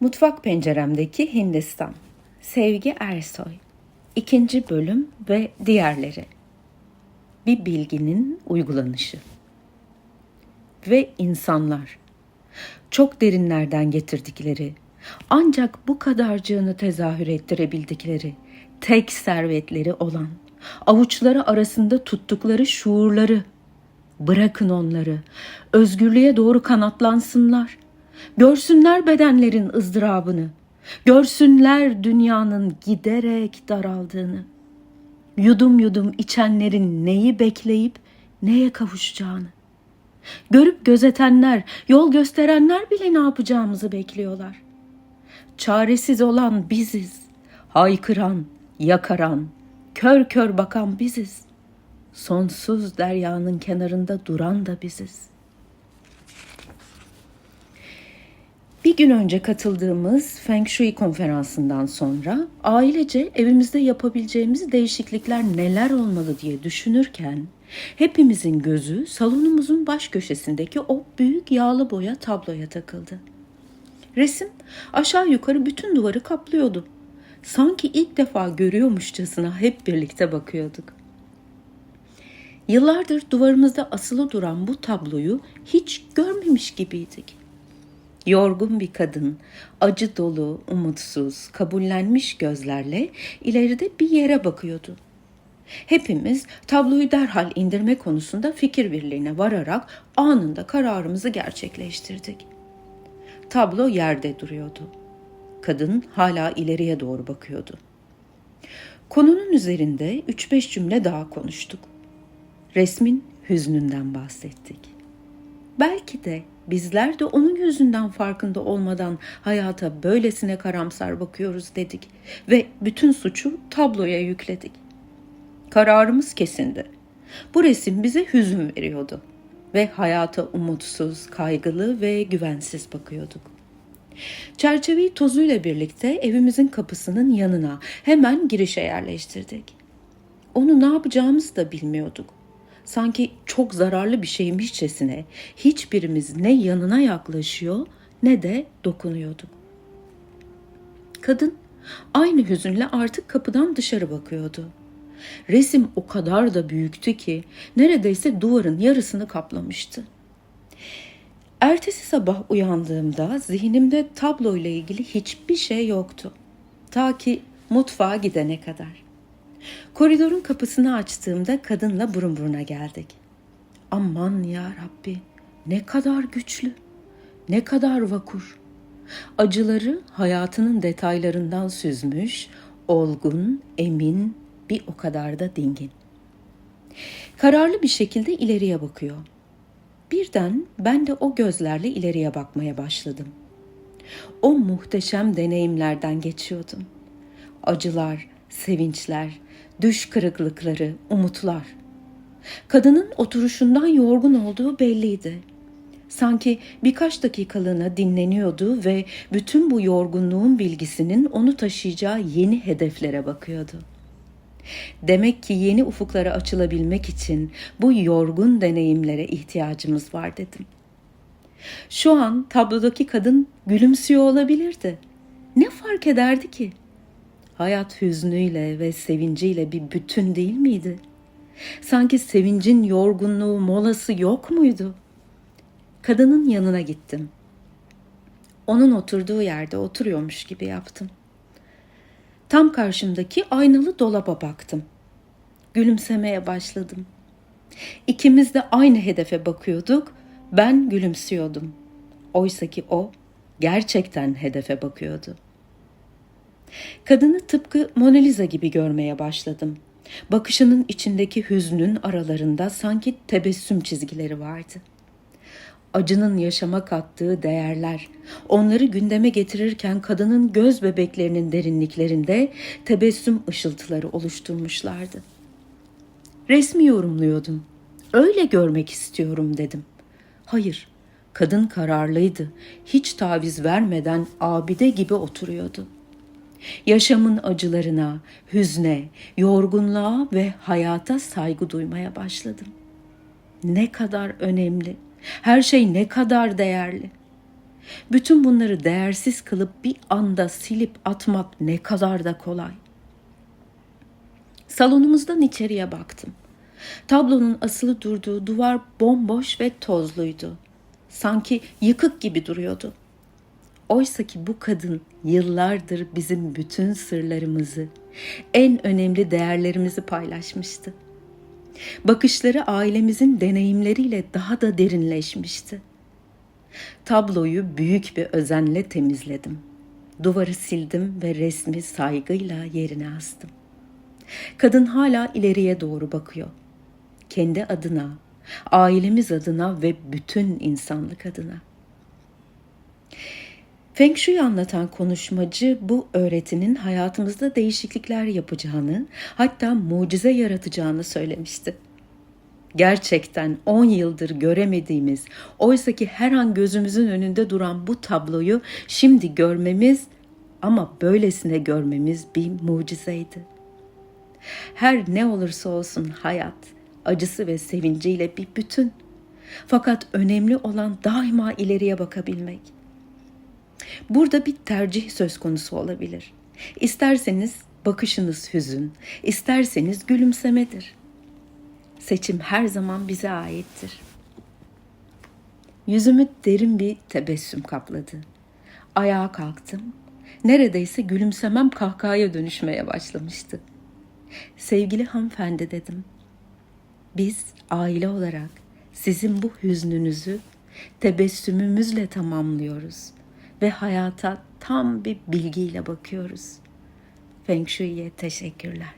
Mutfak penceremdeki Hindistan. Sevgi Ersoy. İkinci bölüm ve diğerleri. Bir bilginin uygulanışı. Ve insanlar. Çok derinlerden getirdikleri, ancak bu kadarcığını tezahür ettirebildikleri, tek servetleri olan, avuçları arasında tuttukları şuurları, bırakın onları, özgürlüğe doğru kanatlansınlar, görsünler bedenlerin ızdırabını, görsünler dünyanın giderek daraldığını, yudum yudum içenlerin neyi bekleyip neye kavuşacağını. Görüp gözetenler, yol gösterenler bile ne yapacağımızı bekliyorlar. Çaresiz olan biziz. Haykıran, yakaran, kör kör bakan biziz. Sonsuz deryanın kenarında duran da biziz. Bir gün önce katıldığımız Feng Shui konferansından sonra ailece evimizde yapabileceğimiz değişiklikler neler olmalı diye düşünürken hepimizin gözü salonumuzun baş köşesindeki o büyük yağlı boya tabloya takıldı. Resim aşağı yukarı bütün duvarı kaplıyordu. Sanki ilk defa görüyormuşçasına hep birlikte bakıyorduk. Yıllardır duvarımızda asılı duran bu tabloyu hiç görmemiş gibiydik. Yorgun bir kadın, acı dolu, umutsuz, kabullenmiş gözlerle ileride bir yere bakıyordu. Hepimiz tabloyu derhal indirme konusunda fikir birliğine vararak anında kararımızı gerçekleştirdik. Tablo yerde duruyordu. Kadın hala ileriye doğru bakıyordu. Konunun üzerinde 3-5 cümle daha konuştuk. Resmin hüznünden bahsettik. Belki de bizler de onun yüzünden farkında olmadan hayata böylesine karamsar bakıyoruz dedik ve bütün suçu tabloya yükledik. Kararımız kesindi. Bu resim bize hüzün veriyordu ve hayata umutsuz, kaygılı ve güvensiz bakıyorduk. Çerçeveyi tozuyla birlikte evimizin kapısının yanına hemen girişe yerleştirdik. Onu ne yapacağımızı da bilmiyorduk. Sanki çok zararlı bir şeymişçesine hiçbirimiz ne yanına yaklaşıyor ne de dokunuyorduk. Kadın aynı hüzünle artık kapıdan dışarı bakıyordu. Resim o kadar da büyüktü ki neredeyse duvarın yarısını kaplamıştı. Ertesi sabah uyandığımda zihnimde tablo ile ilgili hiçbir şey yoktu. Ta ki mutfağa gidene kadar. Koridorun kapısını açtığımda kadınla burun buruna geldik. Aman ya Rabbi ne kadar güçlü, ne kadar vakur. Acıları hayatının detaylarından süzmüş, olgun, emin, bir o kadar da dingin. Kararlı bir şekilde ileriye bakıyor. Birden ben de o gözlerle ileriye bakmaya başladım. O muhteşem deneyimlerden geçiyordum. Acılar, sevinçler, düş kırıklıkları, umutlar. Kadının oturuşundan yorgun olduğu belliydi. Sanki birkaç dakikalığına dinleniyordu ve bütün bu yorgunluğun bilgisinin onu taşıyacağı yeni hedeflere bakıyordu. Demek ki yeni ufuklara açılabilmek için bu yorgun deneyimlere ihtiyacımız var dedim. Şu an tablodaki kadın gülümsüyor olabilirdi. Ne fark ederdi ki? Hayat hüznüyle ve sevinciyle bir bütün değil miydi? Sanki sevincin yorgunluğu, molası yok muydu? Kadının yanına gittim. Onun oturduğu yerde oturuyormuş gibi yaptım. Tam karşımdaki aynalı dolaba baktım. Gülümsemeye başladım. İkimiz de aynı hedefe bakıyorduk. Ben gülümsüyordum. Oysa ki o gerçekten hedefe bakıyordu. Kadını tıpkı Mona Lisa gibi görmeye başladım. Bakışının içindeki hüznün aralarında sanki tebessüm çizgileri vardı. Acının yaşama kattığı değerler, onları gündeme getirirken kadının göz bebeklerinin derinliklerinde tebessüm ışıltıları oluşturmuşlardı. Resmi yorumluyordum. Öyle görmek istiyorum dedim. Hayır, kadın kararlıydı. Hiç taviz vermeden abide gibi oturuyordu yaşamın acılarına, hüzne, yorgunluğa ve hayata saygı duymaya başladım. Ne kadar önemli, her şey ne kadar değerli. Bütün bunları değersiz kılıp bir anda silip atmak ne kadar da kolay. Salonumuzdan içeriye baktım. Tablonun asılı durduğu duvar bomboş ve tozluydu. Sanki yıkık gibi duruyordu. Oysa ki bu kadın yıllardır bizim bütün sırlarımızı, en önemli değerlerimizi paylaşmıştı. Bakışları ailemizin deneyimleriyle daha da derinleşmişti. Tabloyu büyük bir özenle temizledim. Duvarı sildim ve resmi saygıyla yerine astım. Kadın hala ileriye doğru bakıyor. Kendi adına, ailemiz adına ve bütün insanlık adına. Feng Shui anlatan konuşmacı bu öğretinin hayatımızda değişiklikler yapacağını, hatta mucize yaratacağını söylemişti. Gerçekten 10 yıldır göremediğimiz, oysaki her an gözümüzün önünde duran bu tabloyu şimdi görmemiz ama böylesine görmemiz bir mucizeydi. Her ne olursa olsun hayat, acısı ve sevinciyle bir bütün. Fakat önemli olan daima ileriye bakabilmek. Burada bir tercih söz konusu olabilir. İsterseniz bakışınız hüzün, isterseniz gülümsemedir. Seçim her zaman bize aittir. Yüzümü derin bir tebessüm kapladı. Ayağa kalktım. Neredeyse gülümsemem kahkahaya dönüşmeye başlamıştı. Sevgili hanımefendi dedim. Biz aile olarak sizin bu hüznünüzü tebessümümüzle tamamlıyoruz ve hayata tam bir bilgiyle bakıyoruz. Feng Shui'ye teşekkürler.